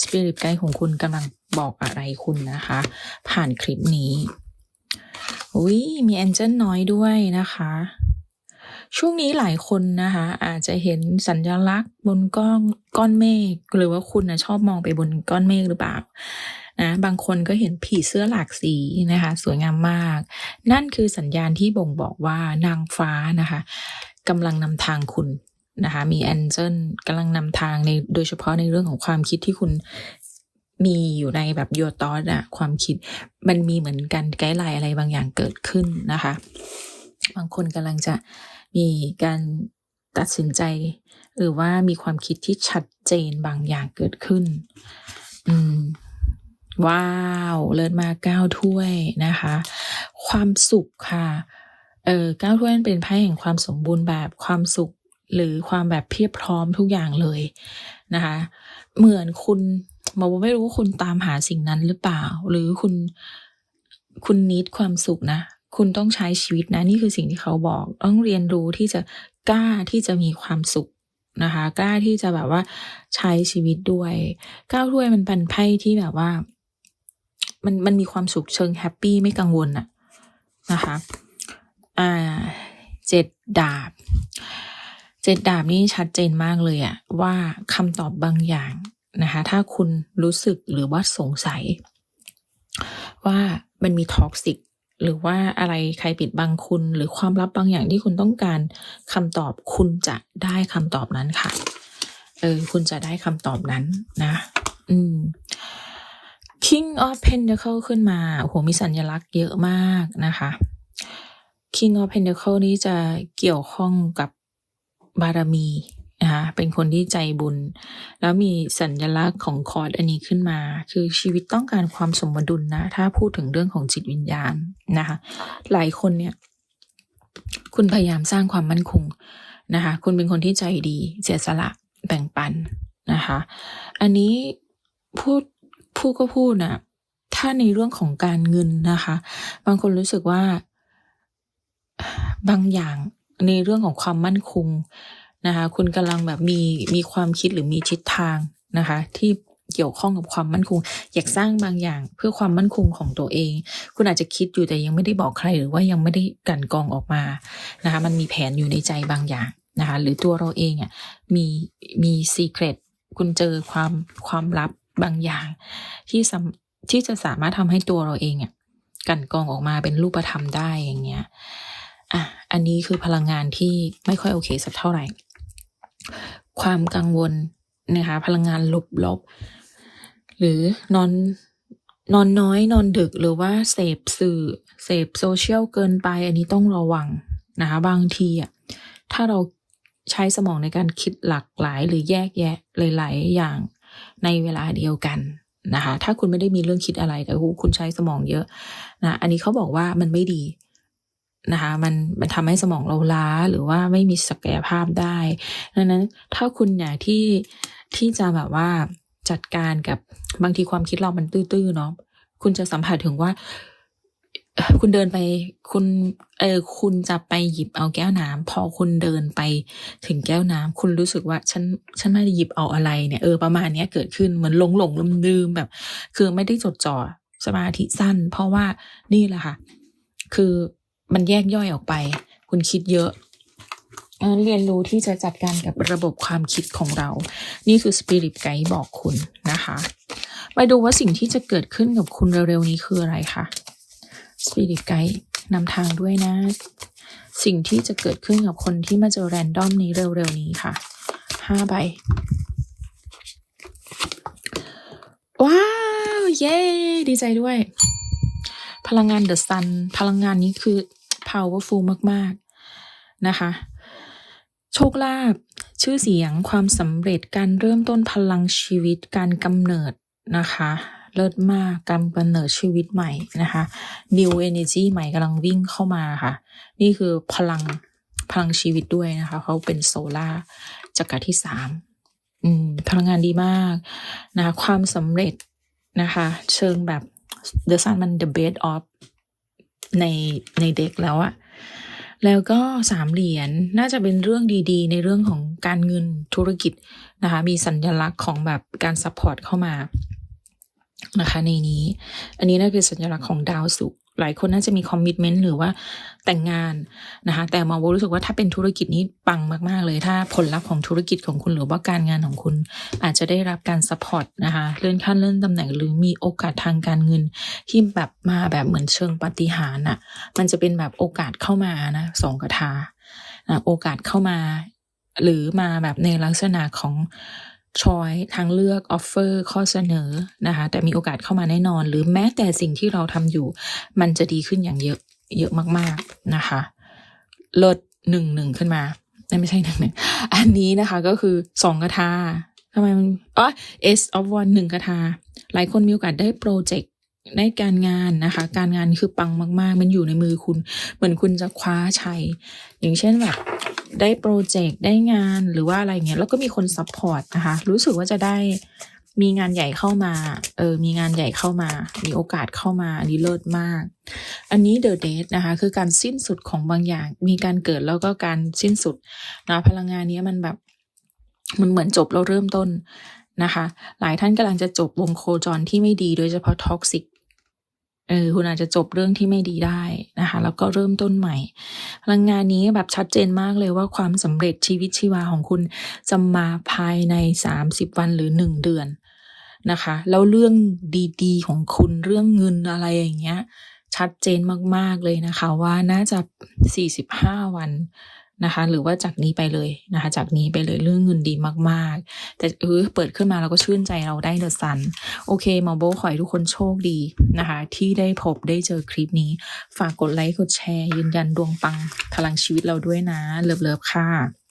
สปิริตไกด์ของคุณกำลังบอกอะไรคุณนะคะ ผ่านคลิปนี้อุ้ยมีแองเจิลน้อยด้วยนะคะ ช่วงนี้หลายคนนะคะ อาจจะเห็นสัญลักษณ์บนก้อนก้อนเมฆหรือว่าคุณนะชอบมองไปบนก้อนเมฆหรือเปล่านะบางคนก็เห็นผีเสื้อหลากสีนะคะ สวยงามมาก นั่นคือสัญญาณที่บ่งบอกว่านางฟ้านะคะกำลังนำทางคุณ นะคะมีแอนเจิลกำลังนำทางในโดยเฉพาะในเรื่องของความคิดที่คุณมีอยู่ในแบบโยตอสอะความคิดมันมีเหมือนกันไกด์ไลน์อะไรบางอย่างเกิดขึ้นนะคะ บางคนกำลังจะมีการตัดสินใจ หรือว่ามีความคิดที่ชัดเจนบางอย่างเกิดขึ้น อืมว้าว เลิศมาเก้าถ้วยนะคะ ความสุขค่ะ เออเก้าถ้วยมันเป็นไพ่แห่งความสมบูรณ์แบบความสุข หรือความแบบเพียบพร้อมทุกอย่างเลยนะคะ เหมือนคุณมาว่าไม่รู้ว่าคุณตามหาสิ่งนั้นหรือเปล่า หรือคุณคุณนิดความสุขนะ คุณต้องใช้ชีวิตนะ นี่คือสิ่งที่เขาบอก ต้องเรียนรู้ที่จะกล้าที่จะมีความสุขนะคะ กล้าที่จะแบบว่าใช้ชีวิตด้วยก้าวถ้วยมันเป็นไพ่ที่แบบว่า มันมันมีความสุขเชิงแฮปปี้ไม่กังวลอะนะคะ อ่าเจ็ดดาบ เจ็ดดาบนี่ชัดเจนมากเลยอะว่าคำตอบบางอย่างนะคะถ้าคุณรู้สึกหรือว่าสงสัย ว่ามันมีท็อกซิกหรือว่าอะไรใครปิดบังคุณ หรือความลับบางอย่างที่คุณต้องการคำตอบคุณจะได้คำตอบนั้นค่ะ เออ คุณจะได้คำตอบนั้นนะ อืม King of Pentacle ขึ้นมาโอ้โหมีสัญลักษณ์เยอะมากนะคะ King of Pentacle นี้จะเกี่ยวข้องกับ บารมีนะคะเป็นคนที่ใจบุญ แล้วมีสัญลักษณ์ของคอร์ดอันนี้ขึ้นมา คือชีวิตต้องการความสมดุลนะ ถ้าพูดถึงเรื่องของจิตวิญญาณนะคะ หลายคนเนี่ย คุณพยายามสร้างความมั่นคงนะคะ คุณเป็นคนที่ใจดีเสียสละแบ่งปันนะคะ อันนี้พูดพูดก็พูดนะถ้าในเรื่องของการเงินนะคะ บางคนรู้สึกว่าบางอย่าง ในเรื่องของความมั่นคงนะคะ คุณกำลังแบบมีมีความคิดหรือมีทิศทางนะคะ ที่เกี่ยวข้องกับความมั่นคง อยากสร้างบางอย่างเพื่อความมั่นคงของตัวเอง คุณอาจจะคิดอยู่แต่ยังไม่ได้บอกใครหรือว่ายังไม่ได้กันกองออกมานะคะ มันมีแผนอยู่ในใจบางอย่างนะคะ หรือตัวเราเองอะมีมีซีเครตคุณเจอความความลับบางอย่าง ที่สำที่จะสามารถทำให้ตัวเราเองอะกันกองออกมาเป็นรูปธรรมได้อย่างเงี้ยอะ อันนี้คือพลังงานที่ไม่ค่อยโอเคสักเท่าไหร่ ความกังวลนะคะ พลังงานลบลบหรือนอนนอนน้อยนอนดึกหรือว่าเสพสื่อเสพโซเชียลเกินไปอันนี้ต้องระวังนะคะบางทีอะถ้าเราใช้สมองในการคิดหลากหลายหรือแยกแยะหลายๆอย่างในเวลาเดียวกันนะคะ ถ้าคุณไม่ได้มีเรื่องคิดอะไรแต่คุณใช้สมองเยอะนะ อันนี้เขาบอกว่ามันไม่ดี นะคะมันมันทำให้สมองเราล้าหรือว่าไม่มีศักยภาพได้ดังนั้นถ้าคุณอยากที่ที่จะแบบว่าจัดการกับบางทีความคิดเรามันตื้อๆเนาะคุณจะสัมผัสถึงว่า คุณเดินไปคุณเออคุณจะไปหยิบเอาแก้วน้ำพอคุณเดินไปถึงแก้วน้ำคุณรู้สึกว่าฉันฉันไม่ได้หยิบเอาอะไรเนี่ยเออประมาณเนี้ยเกิดขึ้นเหมือนหลงหลงลืมลืมแบบ คือไม่ได้จดจ่อสมาธิสั้น เพราะว่านี่แหละค่ะ คือ มันแยกย่อยออกไป คุณคิดเยอะเรียนรู้ที่จะจัดการกับระบบความคิดของเรา นี่คือสปิริตไกด์บอกคุณนะคะไปดูว่าสิ่งที่จะเกิดขึ้นกับคุณเร็วๆนี้คืออะไรคะสปิริตไกด์นำทางด้วยนะ สิ่งที่จะเกิดขึ้นกับคนที่มาเจอแรนดอมนี้เร็วๆนี้ค่ะห้าใบว้าว เย้ ดีใจด้วย พลังงานเดอะซัน พลังงานนี้คือ powerful มาก ๆ นะคะ โชคลาภชื่อเสียงความสำเร็จการเริ่มต้นพลังชีวิตการกำเนิดนะคะ เลิศมากการกำเนิดชีวิตใหม่นะคะ new energy ใหม่กำลังวิ่งเข้ามาค่ะ นี่คือพลังพลังชีวิตด้วยนะคะ เขาเป็นโซลาจักรที่สามพลังงานดีมากนะคะ ความสำเร็จนะคะ เชิงแบบ the sun มัน the bed of ในในเด็กแล้วอะแล้วก็สามเหรียญน่าจะเป็นเรื่องดีๆ ในเรื่องของการเงินธุรกิจนะคะ มีสัญลักษณ์ของแบบการซัพพอร์ตเข้ามานะคะในนี้ อันนี้น่าเป็นสัญลักษณ์ของดาวศุกร์ หลายคนน่าจะมีคอมมิชเมนต์หรือว่าแต่งงานนะคะ แต่หมอโบรู้สึกว่าถ้าเป็นธุรกิจนี้ปังมาก ๆ เลย ถ้าผลลัพธ์ของธุรกิจของคุณหรือว่าการงานของคุณ อาจจะได้รับการซัพพอร์ตนะคะเลื่อนขั้นเลื่อนตำแหน่งหรือมีโอกาสทางการเงิน ที่แบบมาแบบเหมือนเชิงปาฏิหาริย์น่ะ มันจะเป็นแบบโอกาสเข้ามานะสองกระทานะโอกาสเข้ามา หรือมาแบบในลักษณะของ ชอยทางเลือกออฟเฟอร์ข้อเสนอนะคะแต่มีโอกาสเข้ามาแน่นอน หรือแม้แต่สิ่งที่เราทำอยู่ มันจะดีขึ้นอย่างเยอะเยอะมาก ๆนะคะเลิศหนึ่งหนึ่งขึ้นมาไม่ใช่หนึ่งหนึ่งอันนี้นะคะก็คือสองกระทาทำไมมันอ๋อ S of One หนึ่งกระทา หลายคนมีโอกาสได้โปรเจกต์ได้การงานนะคะ การงานคือปังมาก ๆ มันอยู่ในมือคุณ เหมือนคุณจะคว้าชัย อย่างเช่นแบบ ได้โปรเจกต์ได้งานหรือว่าอะไรเงี้ยแล้วก็มีคนซัพพอร์ตนะคะ รู้สึกว่าจะได้มีงานใหญ่เข้ามา เออ มีงานใหญ่เข้ามา มีโอกาสเข้ามา อันนี้เลิศมาก อันนี้ The Date นะคะ คือการสิ้นสุดของบางอย่าง มีการเกิดแล้วก็การสิ้นสุดนะพลังงานนี้มันแบบ มันเหมือนจบแล้วเริ่มต้นนะคะ หลายท่านกำลังจะจบวงโคจรที่ไม่ดี โดยเฉพาะท็อกซิก เออคุณอาจจะจบเรื่องที่ไม่ดีได้นะคะ แล้วก็เริ่มต้นใหม่ พลังงานนี้แบบชัดเจนมากเลยว่าความสำเร็จชีวิตชีวาของคุณจะมาภายใน 30 วันหรือ 1 เดือนนะคะ แล้วเรื่องดีๆ ของคุณเรื่องเงินอะไรอย่างเงี้ย ชัดเจนมากๆเลยนะคะว่าน่าจะ 45 วัน นะคะ หรือว่าจากนี้ไปเลยนะคะ จากนี้ไปเลยเรื่องเงินดีมากๆ แต่เออเปิดขึ้นมาเราก็ชื่นใจเราได้เดอะซันโอเคมอโบขอให้ทุกคนโชคดีนะคะ ที่ได้พบได้เจอคลิปนี้ ฝากกดไลค์กดแชร์ ยืนยันดวงปังพลังชีวิตเราด้วยนะ เลิฟๆค่ะ